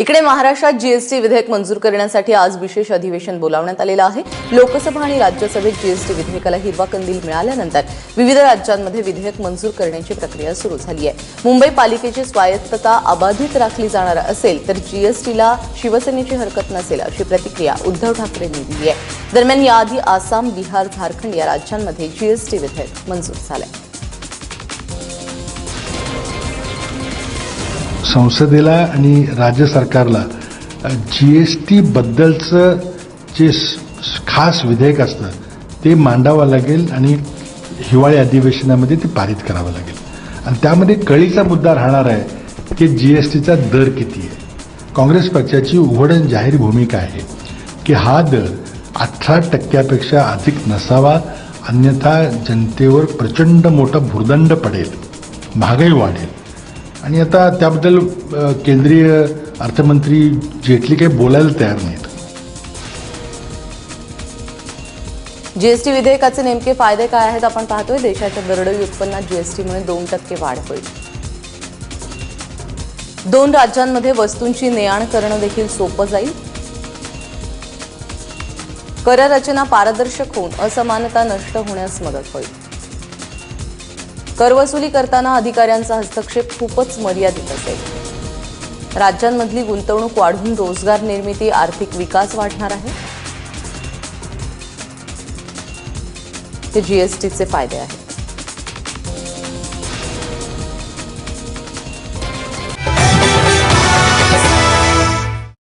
इकडे महाराष्ट्रात जीएसटी विधेयक मंजूर करण्यासाठी आज विशेष अधिवेशन बोलावण्यात आलेलं आहे. लोकसभा आणि राज्यसभेत जीएसटी विधेयकाला हिरवा कंदील मिळाल्यानंतर विविध राज्यांमध्ये विधेयक मंजूर करण्याची प्रक्रिया सुरू झाली आहे. मुंबई पालिकेची स्वायत्तता अबाधित राखली जाणार असेल तर जीएसटीला शिवसेनेची हरकत नसेल अशी प्रतिक्रिया उद्धव ठाकरेंनी दिली आहे. दरम्यान याआधी आसाम बिहार झारखंड या राज्यांमध्ये जीएसटी विधेयक मंजूर झालंय. संसदेला आणि राज्य सरकारला जी एस टीबद्दलचं जे खास विधेयक असतं ते मांडावं लागेल आणि हिवाळी अधिवेशनामध्ये ते पारित करावं लागेल. आणि त्यामध्ये कळीचा मुद्दा राहणार आहे की जी एस टीचा दर किती आहे. काँग्रेस पक्षाची उघडण जाहीर भूमिका आहे की हा दर अठरा टक्क्यापेक्षा अधिक नसावा अन्यथा जनतेवर प्रचंड मोठा भुर्दंड पडेल महागाई वाढेल. आणि आता त्याबद्दल केंद्रीय अर्थमंत्री जेटली काही बोलायला तयार नाहीत. जीएसटी विधेयकाचे नेमके फायदे काय आहेत आपण पाहतोय. देशाच्या दरडोई उत्पन्नात जीएसटीमुळे दोन टक्के वाढ होईल. दोन राज्यांमध्ये वस्तूंची ने आण करणं देखील सोपं जाईल. कर रचना पारदर्शक होऊन असमानता नष्ट होण्यास मदत होईल. करवसुली करताना अधिकाऱ्यांचा हस्तक्षेप खूपच मर्यादित असेल. राज्यांमधली गुंतवणूक वाढून रोजगार निर्मिती आर्थिक विकास वाढणार आहे? हे जीएसटीचे फायदे आहेत.